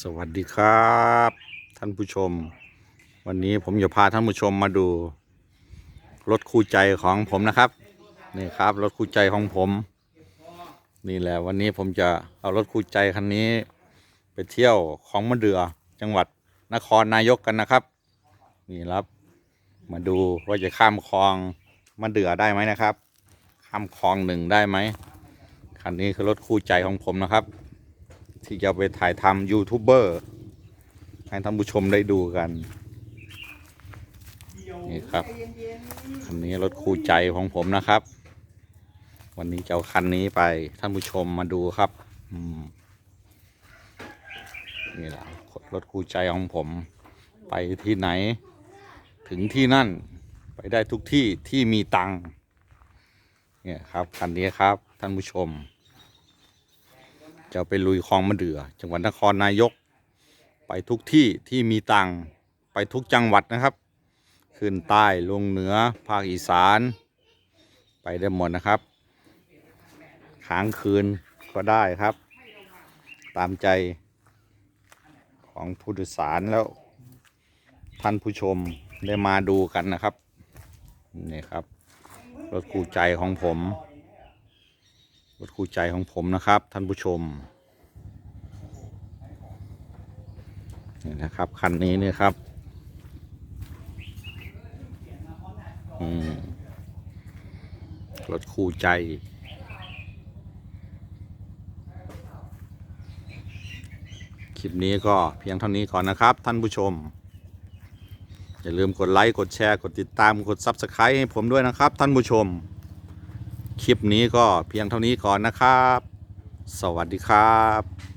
สวัสดีครับ ท่านผู้ชม วันนี้ผมจะพาท่านผู้ชมมาดู รถคู่ใจของผมนะครับ นี่ครับรถคู่ใจของผม นี่แหละวันนี้ผมจะเอารถคู่ใจคันนี้ ไปเที่ยวของมะเดือจังหวัดนครนายกกันนะครับ นี่ครับมาดูว่าจะข้ามคลองมะเดือได้ไหมนะครับ ข้ามคลองหนึ่งได้ไหมคันนี้คือรถคู่ใจของผมนะครับ ที่จะไปถ่ายทำยูทูบเบอร์ให้ท่านผู้ชมได้ดูกัน นี่ครับคันนี้รถคู่ใจของผมนะครับ วันนี้จะเอาคันนี้ไปท่านผู้ชมมาดูครับนี่แหละรถคู่ใจของผม ไปที่ไหน ถึงที่นั่นไปได้ทุกที่ที่มีตังเนี่ยครับคันนี้ครับท่านผู้ชม จะไปลุยคลองมะเดื่อจังหวัดนครนายก ไปทุกที่ที่มีตังไปทุกจังหวัดนะครับ ขึ้นใต้ลงเหนือภาคอีสาน ไปได้หมดนะครับค้างคืนก็ได้ครับ ตามใจของผู้โดยสารแล้วท่านผู้ชมได้มาดูกันนะครับ นี่ครับ รถคู่ใจของผม ถคู่ใจของผมนะครับ ท่านผู้ชมนี่นะครับคันนี้เนี่ยครับรถคู่ใจ คลิปนี้ก็เพียงเท่านี้ก่อนนะครับ ท่านผู้ชม อย่าลืมกดไลค์ กดแชร์ กดติดตาม กด Subscribe ให้ผมด้วยนะครับ ท่านผู้ชม คลิปนี้ก็เพียงเท่านี้ก่อนนะครับ สวัสดีครับ